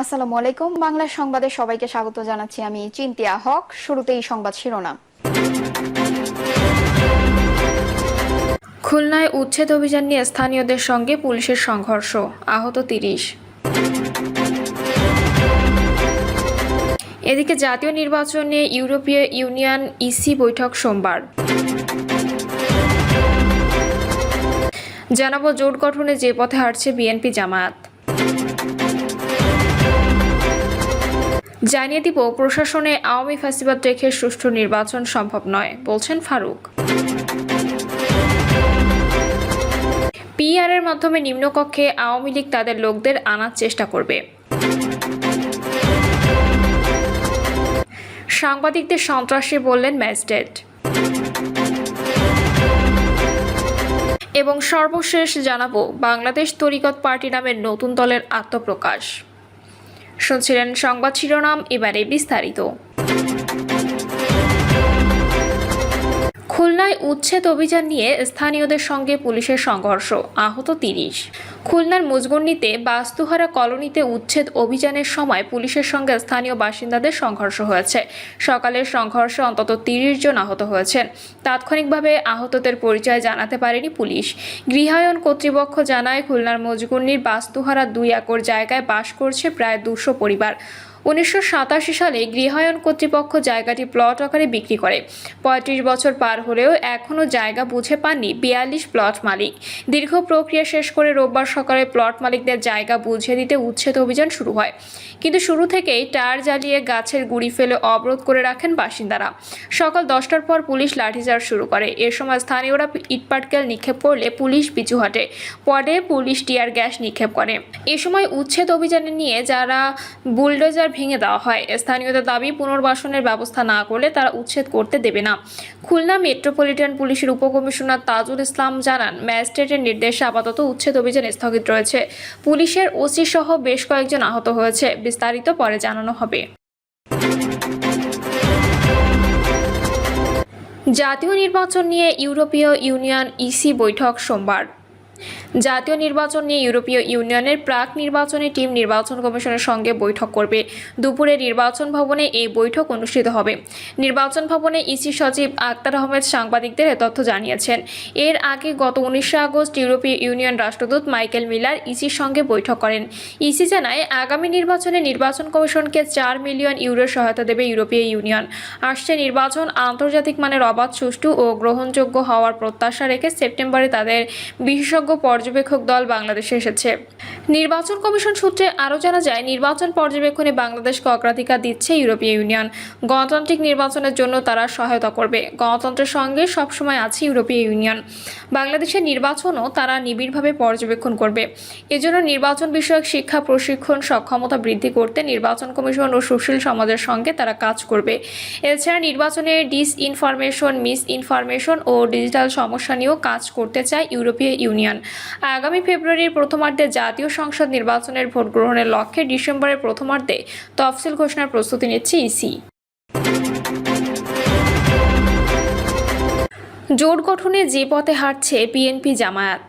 আসসালামু আলাইকুম। বাংলা সংবাদে সবাইকে স্বাগত জানাচ্ছি আমি চিন্তিয়া হক। শুরুতেই সংবাদ শিরোনাম। খুলনায় উচ্ছেদ অভিযান নিয়ে স্থানীয়দের সঙ্গে পুলিশের সংঘর্ষ, আহত তিরিশ। এদিকে জাতীয় নির্বাচনে ইউরোপীয় ইউনিয়ন ইসি বৈঠক সোমবার। জানাব জোট গঠনে যে পথে হাঁটছে বিএনপি জামায়াত। জানিয়ে দিব, প্রশাসনে আওয়ামী ফ্যাসিবাদ রেখে সুষ্ঠু নির্বাচন সম্ভব নয়, বলছেন ফারুক। পিআর এর মাধ্যমে নিম্নকক্ষে আওয়ামী লীগ তাদের লোকদের আনার চেষ্টা করবে। সাংবাদিকদের সন্ত্রাসী বললেন ম্যাজিস্ট্রেট। এবং সর্বশেষ জানাব, বাংলাদেশ তরিকত পার্টি নামের নতুন দলের আত্মপ্রকাশ। শুনছিলেন সংবাদ শিরোনাম, এবারে বিস্তারিত। খুলনায় উচ্ছেদ অভিযান নিয়ে স্থানীয়দের সঙ্গে পুলিশের সংঘর্ষ, আহত তিরিশ। খুলনার মুজগন্ডিতে বাস্তুহারা কলোনিতে উচ্ছেদ অভিযানের সময় পুলিশের সঙ্গে স্থানীয় বাসিন্দাদের সংঘর্ষ হয়েছে। সকালের সংঘর্ষে অন্তত তিরিশ জন আহত হয়েছেন। তাৎক্ষণিকভাবে আহতদের পরিচয় জানাতে পারেনি পুলিশ। গৃহায়ন কর্তৃপক্ষ জানায়, খুলনার মজগুন্ডির বাস্তুহারা দুই একর জায়গায় বাস করছে প্রায় দুশো পরিবার। উনিশশো সাতাশি সালে গৃহায়ন কর্তৃপক্ষ জায়গাটি প্লট আকারে বিক্রি করে। পঁয়ত্রিশ বছর পার হলেও এখনও জায়গা বুঝে পাননি বিয়াল্লিশ প্লট মালিক। দীর্ঘ প্রক্রিয়া শেষ করে রোববার সকালে প্লট মালিকদের জায়গা বুঝিয়ে দিতে উচ্ছেদ অভিযান শুরু হয়। কিন্তু শুরু থেকেই টায়ার জ্বালিয়ে গাছের গুড়ি ফেলে অবরোধ করে রাখেন বাসিন্দারা। সকাল দশটার পর পুলিশ লাঠিচার্জ শুরু করে। এ সময় স্থানীয়রা ইটপাটকেল নিক্ষেপ করলে পুলিশ পিছু হটে। পরে পুলিশ টিয়ার গ্যাস নিক্ষেপ করে। এ সময় উচ্ছেদ অভিযানে নিয়ে যারা বুলডোজার ভেঙে দেওয়া হয়, স্থানীয়দের দাবি পুনর্বাসনের ব্যবস্থা না করলে তারা উচ্ছেদ করতে দেবে না। খুলনা মেট্রোপলিটন পুলিশের উপকমিশনার তাজুল ইসলাম জানান, ম্যাজিস্ট্রেটের নির্দেশে আপাতত উচ্ছেদ অভিযান স্থগিত রয়েছে। পুলিশের ওসি সহ বেশ কয়েকজন আহত হয়েছে। বিস্তারিত পরে জানানো হবে। জাতীয় নির্বাচন নিয়ে ইউরোপীয় ইউনিয়ন ইসি বৈঠক সোমবার। জাতীয় নির্বাচন নিয়ে ইউরোপীয় ইউনিয়নের প্রাক নির্বাচনী টিম নির্বাচন কমিশনের সঙ্গে বৈঠক করবে। দুপুরে নির্বাচন ভবনে এই বৈঠক অনুষ্ঠিত হবে। নির্বাচন ভবনে ইসি সচিব আক্তার আহমেদ সাংবাদিকদের তথ্য জানিয়েছেন। এর আগে গত উনিশে আগস্ট ইউরোপীয় ইউনিয়ন রাষ্ট্রদূত মাইকেল মিলার ইসির সঙ্গে বৈঠক করেন। ইসি জানায়, আগামী নির্বাচনে নির্বাচন কমিশনকে চার মিলিয়ন ইউরোর সহায়তা দেবে ইউরোপীয় ইউনিয়ন। আসছে নির্বাচন আন্তর্জাতিক মানের অবাধ, সুষ্ঠু ও গ্রহণযোগ্য হওয়ার প্রত্যাশা রেখে সেপ্টেম্বরে তাদের বিশেষজ্ঞ পর্যবেক্ষক দল বাংলাদেশে এসেছে। নির্বাচন কমিশন সূত্রে আরও জানা যায়, নির্বাচন পর্যবেক্ষণে বাংলাদেশকে অগ্রাধিকার দিচ্ছে ইউরোপীয় ইউনিয়ন। গণতান্ত্রিক নির্বাচনের জন্য তারা সহায়তা করবে। গণতন্ত্রের সঙ্গে সবসময় আছে ইউরোপীয় ইউনিয়ন। বাংলাদেশের নির্বাচনও তারা নিবিড়ভাবে পর্যবেক্ষণ করবে। এজন্য নির্বাচন বিষয়ক শিক্ষা, প্রশিক্ষণ, সক্ষমতা বৃদ্ধি করতে নির্বাচন কমিশন ও সুশীল সমাজের সঙ্গে তারা কাজ করবে। এছাড়া নির্বাচনে ডিস ইনফরমেশন মিস ইনফরমেশন ও ডিজিটাল সমস্যা নিয়েও কাজ করতে চায় ইউরোপীয় ইউনিয়ন। আগামী ফেব্রুয়ারির প্রথমার্ধে জাতীয় সংসদ নির্বাচনের ভোট গ্রহণের লক্ষ্যে ডিসেম্বরের প্রথমার্ধে তফসিল ঘোষণার প্রস্তুতি নিচ্ছে ইসি। জোট গঠনে যে পথে হাঁটছে পিএনপি জামায়াত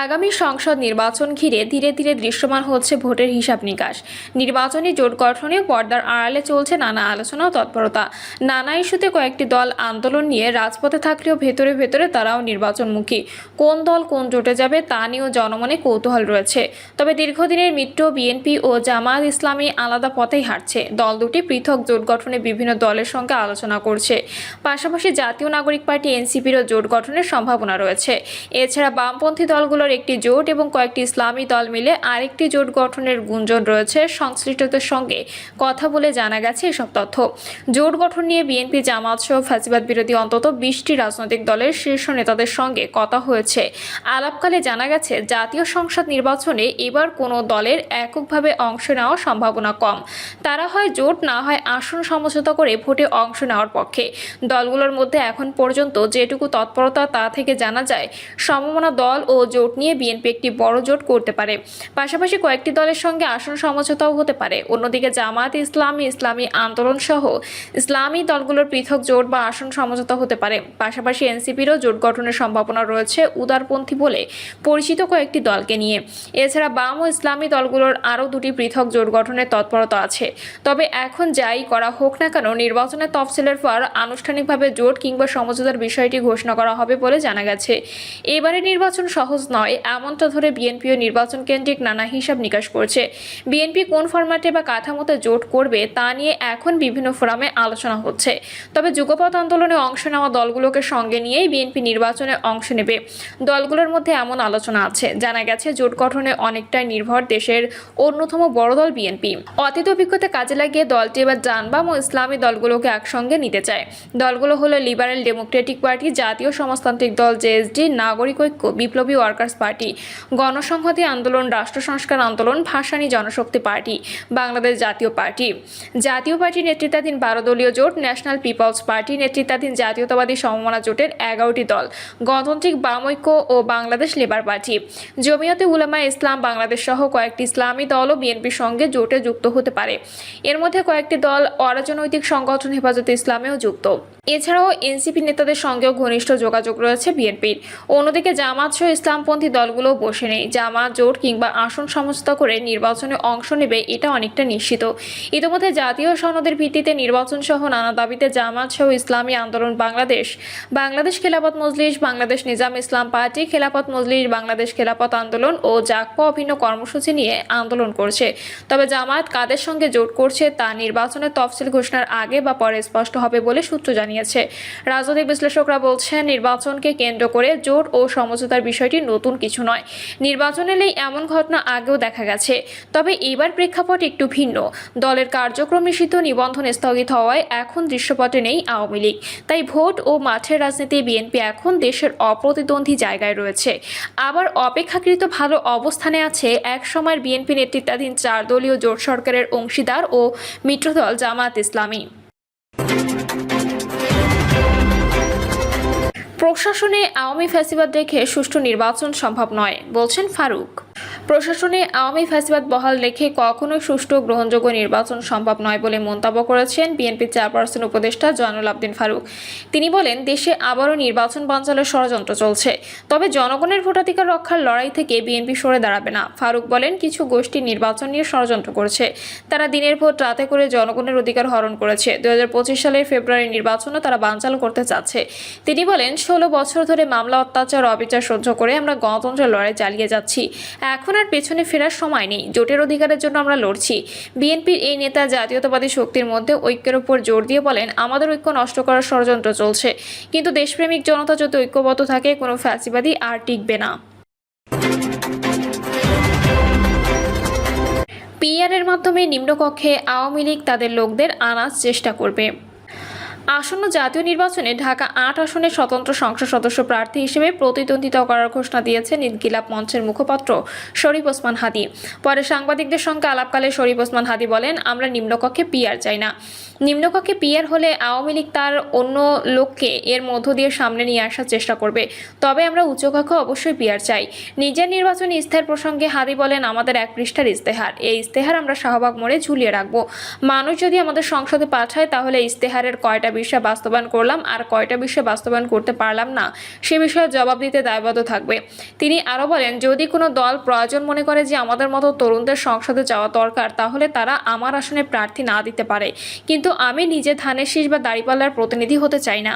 আগামী সংসদ নির্বাচন ঘিরে ধীরে ধীরে দৃশ্যমান হচ্ছে ভোটের হিসাব নিকাশ। নির্বাচনী জোট গঠনে পর্দার আড়ালে চলছে নানা আলোচনা ও তৎপরতা। নানা ইস্যুতে কয়েকটি দল আন্দোলন নিয়ে রাজপথে থাকলেও ভেতরে ভেতরে তারাও নির্বাচনমুখী। কোন দল কোন জোটে যাবে তা নিয়েও জনমনে কৌতূহল রয়েছে। তবে দীর্ঘদিনের মিত্র বিএনপি ও জামায়াত ইসলামী আলাদা পথেই হাঁটছে। দল দুটি পৃথক জোট গঠনে বিভিন্ন দলের সঙ্গে আলোচনা করছে। পাশাপাশি জাতীয় নাগরিক পার্টি, এনসিপিরও জোট গঠনের সম্ভাবনা রয়েছে। এছাড়া বামপন্থী দলগুলোর একটি জোট এবং কয়েকটি ইসলামী দল মিলে আরেকটি জোট গঠনের গুঞ্জন রয়েছে সংশ্লিষ্টদের সঙ্গে। কথা বলে জানা গেছে এসব তথ্য। জোট গঠন নিয়ে বিএনপি, জামাত সহ ফ্যাসিবাদ বিরোধী অন্তত বিশটি রাজনৈতিক দলের শীর্ষ নেতাদের সঙ্গে কথা হয়েছে। আলাপকালে জানা গেছে, জাতীয় সংসদ নির্বাচনে এবার কোনো দলের এককভাবে অংশ নেওয়ার সম্ভাবনা কম। তারা হয় জোট, না হয় আসন সমঝোতা করে ভোটে অংশ নেওয়ার পক্ষে। দলগুলোর মধ্যে এখন পর্যন্ত যেটুকু তৎপরতা তা থেকে জানা যায়, সমমনা দল ও জোট নিয়ে বিএনপি একটি বড় জোট করতে পারে। পাশাপাশি কয়েকটি দলের সঙ্গে আসন সমঝোতাও হতে পারে। অন্যদিকে জামায়াত ইসলামী ইসলামী আন্দোলন সহ ইসলামী দলগুলোর পৃথক জোট বা আসন সমঝোতা হতে পারে। পাশাপাশি এনসিপিরও জোট গঠনের সম্ভাবনা রয়েছে উদারপন্থী বলে পরিচিত কয়েকটি দলকে নিয়ে। এছাড়া বাম ও ইসলামী দলগুলোর আরও দুটি পৃথক জোট গঠনের তৎপরতা আছে। তবে এখন যাই করা হোক না কেন, নির্বাচনের তফসিলের পর আনুষ্ঠানিকভাবে জোট কিংবা সমঝোতার বিষয়টি ঘোষণা করা হবে বলে জানা গেছে। এবারে নির্বাচন সহজ নয়। এমনটা ধরে বিএনপিও নির্বাচন কেন্দ্রিক নানা হিসাব নিকাশ করছে। বিএনপি কোন ফরম্যাটে বা কাঠামোতে জোট করবে তা নিয়ে এখন বিভিন্ন ফোরামে আলোচনা হচ্ছে। তবে যুগপথ আন্দোলনে অংশ নেওয়া দলগুলোকে সঙ্গে নিয়েই বিএনপি নির্বাচনে অংশ নেবে। দলগুলোর মধ্যে এমন আলোচনা আছে। জানা গেছে, জোট গঠনে অনেকটাই নির্ভর দেশের অন্যতম বড় দল বিএনপি। অতীত অভিজ্ঞতা কাজে লাগিয়ে দলটি এবার জানবাম ও ইসলামী দলগুলোকে একসঙ্গে নিতে চায়। দলগুলো হলো লিবারেল ডেমোক্রেটিক পার্টি, জাতীয় সমাজতান্ত্রিক দল জেএসডি নাগরিক ঐক্য, বিপ্লবী ওয়ার্কার্স পার্টি গণসংহতি আন্দোলন, রাষ্ট্র সংস্কার আন্দোলন, ভাসানী জনশক্তি পার্টি, বাংলাদেশ জাতীয় পার্টি। জাতীয় পার্টি নেতৃত্বাধীন বারো দলীয় জোট, ন্যাশনাল পিপলস পার্টি নেতৃত্বাধীন জাতীয়তাবাদী সমমনা জোটের এগারোটি দল, গণতান্ত্রিক বামৈক্য ও বাংলাদেশ লেবার পার্টি। জমিয়তে উলামা ইসলাম, বাংলাদেশ সহ কয়েকটি ইসলামী দলও বিএনপির সঙ্গে জোটে যুক্ত হতে পারে। এর মধ্যে কয়েকটি দল অরাজনৈতিক সংগঠন হেফাজতে ইসলামেও যুক্ত। এছাড়াও এনসিপি নেতাদের সঙ্গেও ঘনিষ্ঠ যোগাযোগ রয়েছে বিএনপির। অন্যদিকে জামাত সহ ইসলামপন্থী দলগুলো বসে নেই। জামাত জোট কিংবা আসন সমঝোতা করে নির্বাচনে অংশ নেবে এটা অনেকটা নিশ্চিত। ইতিমধ্যে জাতীয় সনদের ভিত্তিতে নির্বাচন সহ নানা দাবিতে জামাত সহ ইসলামী আন্দোলন বাংলাদেশ। বাংলাদেশ খেলাপথ মজলিস, বাংলাদেশ নিজাম ইসলাম পার্টি খেলাপথ মজলিস, বাংলাদেশ খেলাপথ আন্দোলন ও জাকপা অভিন্ন কর্মসূচি নিয়ে আন্দোলন করছে। তবে জামায়াত কাদের সঙ্গে জোট করছে তা নির্বাচনের তফসিল ঘোষণার আগে বা পরে স্পষ্ট হবে বলে সূত্র জানিয়েছে। রাজনৈতিক বিশ্লেষকরা বলছেন, নির্বাচনকে কেন্দ্র করে জোট ও সমঝোতার বিষয়টি নতুন কিছু নয়। নির্বাচন এলেই এমন ঘটনা আগেও দেখা গেছে। তবে এবার প্রেক্ষাপট একটু ভিন্ন। দলের কার্যক্রম নিষিদ্ধ, নিবন্ধন স্থগিত হওয়ায় এখন দৃশ্যপটে নেই আওয়ামী লীগ। তাই ভোট ও মাঠের রাজনীতি বিএনপি এখন দেশের অপ্রতিদ্বন্দ্বী জায়গায় রয়েছে। আবার অপেক্ষাকৃত ভালো অবস্থানে আছে এক সময়ের বিএনপি নেতৃত্বাধীন চার দলীয় জোট সরকারের অংশীদার ও মিত্রদল জামাত ইসলামী। প্রশাসনে আওয়ামী ফ্যাসিবাদ রেখে সুষ্ঠু নির্বাচন সম্ভব নয় বলছেন ফারুক। প্রশাসনে আওয়ামী ফ্যাসিবাদ বহাল রেখে কখনোই সুষ্ঠু গ্রহণযোগ্য নির্বাচন সম্ভব নয় বলে মন্তব্য করেছেন বিএনপির চেয়ারপারসন উপদেষ্টা জয়নুল আবদিন ফারুক। তিনি বলেন, দেশে আবারও নির্বাচন বানচালের ষড়যন্ত্র চলছে। তবে জনগণের ভোটাধিকার রক্ষার লড়াই থেকে বিএনপি সরে দাঁড়াবে না। ফারুক বলেন, কিছু গোষ্ঠী নির্বাচন নিয়ে ষড়যন্ত্র করছে। তারা দিনের ভোট রাতে করে জনগণের অধিকার হরণ করেছে। দু হাজার পঁচিশ সালের ফেব্রুয়ারি নির্বাচনও তারা বানচাল করতে চাচ্ছে। তিনি বলেন, ষোলো বছর ধরে মামলা, অত্যাচার, অবিচার সহ্য করে আমরা গণতন্ত্রের লড়াই চালিয়ে যাচ্ছি। এখন আর পেছনে ফেরার সময় নেই। জোটের অধিকারের জন্য আমরা লড়ছি। বিএনপির এই নেতা জাতীয়তাবাদী শক্তির মধ্যে ঐক্যের উপর জোর দিয়ে বলেন, আমাদের ঐক্য নষ্ট করার ষড়যন্ত্র চলছে। কিন্তু দেশপ্রেমিক জনতা যদি ঐক্যবদ্ধ থাকে, কোনো ফ্যাসিবাদী আর টিকবে না। পিআরের মাধ্যমে নিম্নকক্ষে আওয়ামী লীগ তাদের লোকদের আনার চেষ্টা করবে। আসন্ন জাতীয় নির্বাচনে ঢাকা আট আসনের স্বতন্ত্র সংসদ সদস্য প্রার্থী হিসেবে প্রতিদ্বন্দ্বিতা করার ঘোষণা দিয়েছেন ইনকিলাব মঞ্চের মুখপাত্র শরীফ ওসমান হাদি। পরে সাংবাদিকদের সঙ্গে আলাপকালে শরীফ ওসমান হাদি বলেন, আমরা নিম্নকক্ষে পিয়ার চাই না। নিম্নকক্ষে পিয়ার হলে আওয়ামী লীগ তার অন্য লোককে এর মধ্য দিয়ে সামনে নিয়ে আসার চেষ্টা করবে। তবে আমরা উচ্চকক্ষে অবশ্যই পিয়ার চাই। নিজের নির্বাচনী ইস্তেহার প্রসঙ্গে হাদি বলেন, আমাদের এক পৃষ্ঠার ইস্তেহার। এই ইস্তেহার আমরা শাহবাগ মোড়ে ঝুলিয়ে রাখব। মানুষ যদি আমাদের সংসদে পাঠায়, তাহলে ইস্তেহারের কয়টা বিষয় বাস্তবায়ন করলাম আর কয়টা বিষয় বাস্তবায়ন করতে পারলাম না, সে বিষয়ে জবাব দিতে দায়বদ্ধ থাকবে। তিনি আরও বলেন, যদি কোনো দল প্রয়োজন মনে করে যে আমাদের মতো তরুণদের সংসদে যাওয়া দরকার, তাহলে তারা আমার আসনে প্রার্থী না দিতে পারে। কিন্তু আমি নিজে ধানের শীষ বা দাঁড়িপাল্লার প্রতিনিধি হতে চাই না।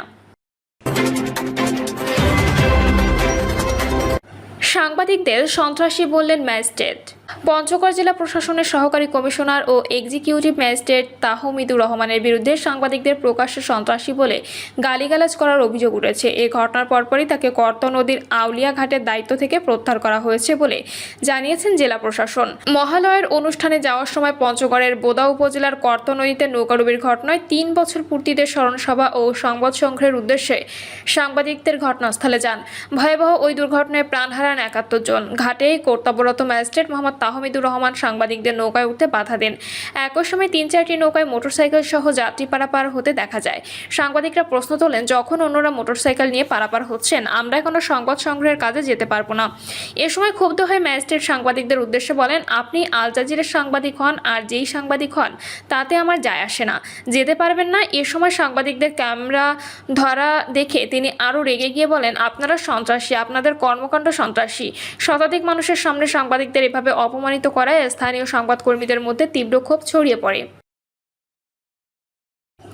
সাংবাদিকদের সন্ত্রাসী বললেন ম্যাজিস্ট্রেট পঞ্চগড় জেলা প্রশাসনের সহকারী কমিশনার ও এক্সিকিউটিভ ম্যাজিস্ট্রেট তাহমিদুর রহমানের বিরুদ্ধে সাংবাদিকদের প্রকাশ্যে সন্ত্রাসী বলে গালিগালাজ করার অভিযোগ উঠেছে। এই ঘটনার পরপরই তাকে কর্ত নদীর আউলিয়া ঘাটের দায়িত্ব থেকে প্রত্যাহার করা হয়েছে বলে জানিয়েছেন জেলা প্রশাসন। মহালয়ের অনুষ্ঠানে যাওয়ার সময় পঞ্চগড়ের বোদা উপজেলার কর্ত নদীতে নৌকাডুবির ঘটনায় তিন বছর পূর্তিতে স্মরণসভা ও সংবাদ সংগ্রহের উদ্দেশ্যে সাংবাদিকদের ঘটনাস্থলে যান। ভয়াবহ ওই দুর্ঘটনায় প্রাণ হারান একাত্তর জন। ঘাটেই কর্তব্যরত ম্যাজিস্ট্রেট মোহাম্মদ তাহমিদুর রহমান সাংবাদিকদের নৌকায় উঠতে বাধা দেন। একই সময় তিন চারটি নৌকায় মোটরসাইকেল সহ যাত্রী পারাপার হতে দেখা যায়। সাংবাদিকরা প্রশ্ন তোলেন, যখন অন্যরা মোটরসাইকেল নিয়ে পারাপার হচ্ছেন, আমরা কোনো সংবাদ সংগ্রহের কাজে যেতে পারব না। এ সময় ক্ষুব্ধ হয়ে ম্যাজিস্ট্রেট সাংবাদিকদের উদ্দেশ্যে বলেন, আপনি আল জাজিরের সাংবাদিক হন আর যেই সাংবাদিক হন, তাতে আমার যায় আসে না। যেতে পারবেন না। এ সময় সাংবাদিকদের ক্যামেরা ধরা দেখে তিনি আরও রেগে গিয়ে বলেন, আপনারা সন্ত্রাসী, আপনাদের কর্মকাণ্ড সন্ত্রাসী। শতাধিক মানুষের সামনে সাংবাদিকদের এভাবে অপমানিত করায় স্থানীয় সংবাদকর্মীদের মধ্যে তীব্র ক্ষোভ ছড়িয়ে পড়ে।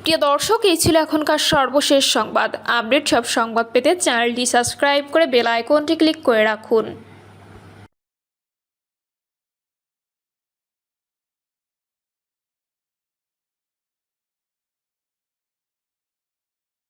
প্রিয় দর্শক, এই ছিল এখনকার সর্বশেষ সংবাদ। আপডেট সব সংবাদ পেতে চ্যানেলটি সাবস্ক্রাইব করে বেল আইকনটি ক্লিক করে রাখুন।